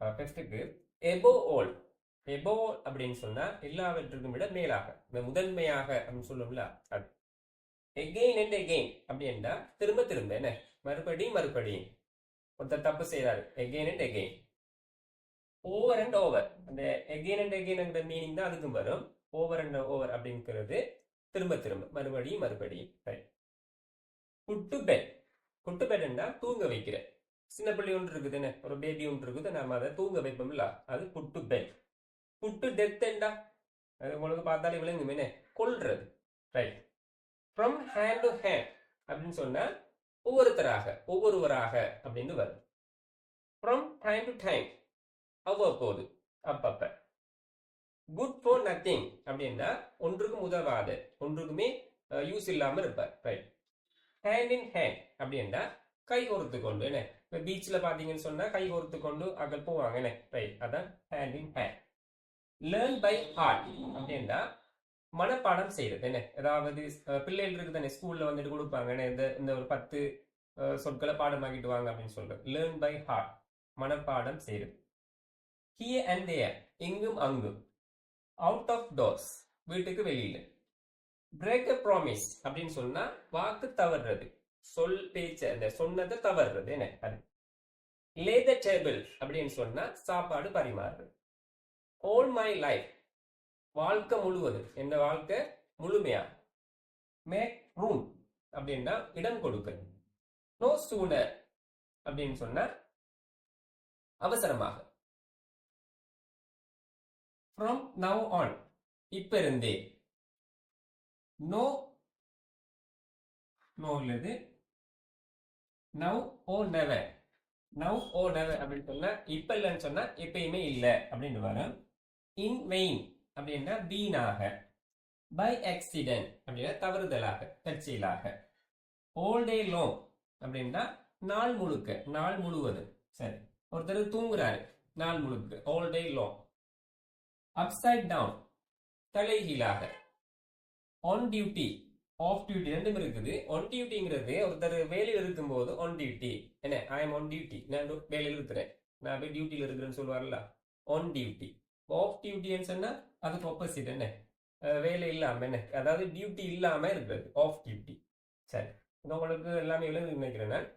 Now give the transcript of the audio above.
ஃபர்ஸ்ட்டுக்கு எபோ ஓல். எபோ அப்படின்னு சொன்னா எல்லாவற்றுக்கும் விட மேலாக இந்த முதன்மையாக அப்படின்னு சொல்லுவோம்ல அது. எகெயின் அண்ட் எகெயின் அப்படின்னா திரும்ப திரும்ப என்ன? மறுபடியும் மறுபடி. ஒருத்தர் தப்பு செய்யறாரு again and again over and over அந்த எகெயின் அண்ட் எகெயின்ங்கிற மீனிங் தான் அதுக்கும் வரும். ஓவர் அண்ட் ஓவர் அப்படிங்கிறது திரும்ப திரும்ப. மறுபடியும் மறுபடியும் ரைட் குட்டு பெட் குட்டு பெட்னா தூங்க வைக்கிறேன் சின்ன பிள்ளை ஒன்று இருக்குது என்ன ஒரு பேபி ஒன்று இருக்குது நம்ம அதை தூங்க வைப்போம்ல அது புட்டு பெட் புட்டு டெத்ண்டா அது உங்களுக்கு பார்த்தாலே விளங்கும் என்ன கொள்றது right from hand to hand அப்படின்னு சொன்னா ஒவ்வொருத்தராக ஒவ்வொருவராக அப்படின்னு வரும் ஃப்ரம் டைம் டு டைம் அவ்வப்போது அப்பப்ப. குட் ஃபார் நத்திங் அப்படின்னா ஒன்றுக்கும் உதவாத ஒன்றுக்குமே யூஸ் இல்லாமல் இருப்பார். ரைட் ஹேண்ட் இன் ஹேண்ட் அப்படின்னா கை கோர்த்து கொண்டு என்ன? இப்போ பீச்சில் பார்த்தீங்கன்னு சொன்னா கை கோர்த்து கொண்டு அகல் போவாங்க என்ன? ரைட் அதான் hand in hand learn by heart அப்படின்னா மனப்பாடம் செய்யறது என்ன? ஏதாவது பிள்ளைகள் இருக்கு தானே ஸ்கூல்ல வந்துட்டு கொடுப்பாங்க என்ன? இந்த இந்த ஒரு பத்து சொற்களை பாடமாக்கிட்டு வாங்க அப்படின்னு சொல்றது. லேர்ன் பை ஹார்ட் மனப்பாடம் செய்யறது ஹியர் அண்ட் தேர் இங்கும் அங்கும். அவுட் ஆஃப் டோர்ஸ் வீட்டுக்கு வெளியில. பிரேக் அ ப்ராமிஸ் அப்படின்னு சொன்னா வாக்கு தவறுறது. சொல் பேச்ச அந்த சொன்னதை தவறுறது என்ன? அது. லே த டேபிள் அப்படின்னு சொன்னா சாப்பாடு பரிமாறுறது. ஓல் மை லைஃப் வாழ்க்கை முழுவதும் எந்த வாழ்க்கை? முழுமையா? மேக் ரூம் அப்படின்னா இடம் கொடுக்க நோ சூனர் அப்படின்னு சொன்னா அவசரமாக. ஃப்ரம் நவ் ஆன் இப்ப இருந்தே. நோ நோ உள்ளது now or never now or never அப்படின்னு சொன்னா இப்ப இல்லைன்னு சொன்னா எப்பயுமே இல்லை அப்படின்னு வரும். இன் வெயின் அப்படின்னா வீணாக. பை ஆக்சிடென்ட் அப்படின்னா தவறுதலாக தற்செயலாக. ஓல் டே லோங் அப்படின்னா நாள் முழுக்க நாள் முழுவதும். சரி. ஒருத்தர் தூங்குறாரு நாள் முழுக்க all day long upside down தலைகீழாக. ஆன் டியூட்டி ஆஃப் டியூட்டி ரெண்டும் இருக்குது. ஒன் டியூட்டிங்கிறது ஒருத்தர் வேலையில் இருக்கும்போது ஒன் டியூட்டி என்ன? ஐ எம் ஒன் டியூட்டி நான் வேலையில் இருக்கிறேன் நான் போய் டியூட்டியில் இருக்கிறேன்னு சொல்லுவார்ல. ஒன் டியூட்டி ஆஃப் டியூட்டின்னு சொன்னால் அதுக்கு ஆப்போசிட் என்ன? வேலை இல்லாமல் என்ன? அதாவது டியூட்டி இல்லாமல் இருக்கிறது. ஆஃப் டியூட்டி சரி. உங்களுக்கு எல்லாமே விளங்கு நினைக்கிறேன் நான்.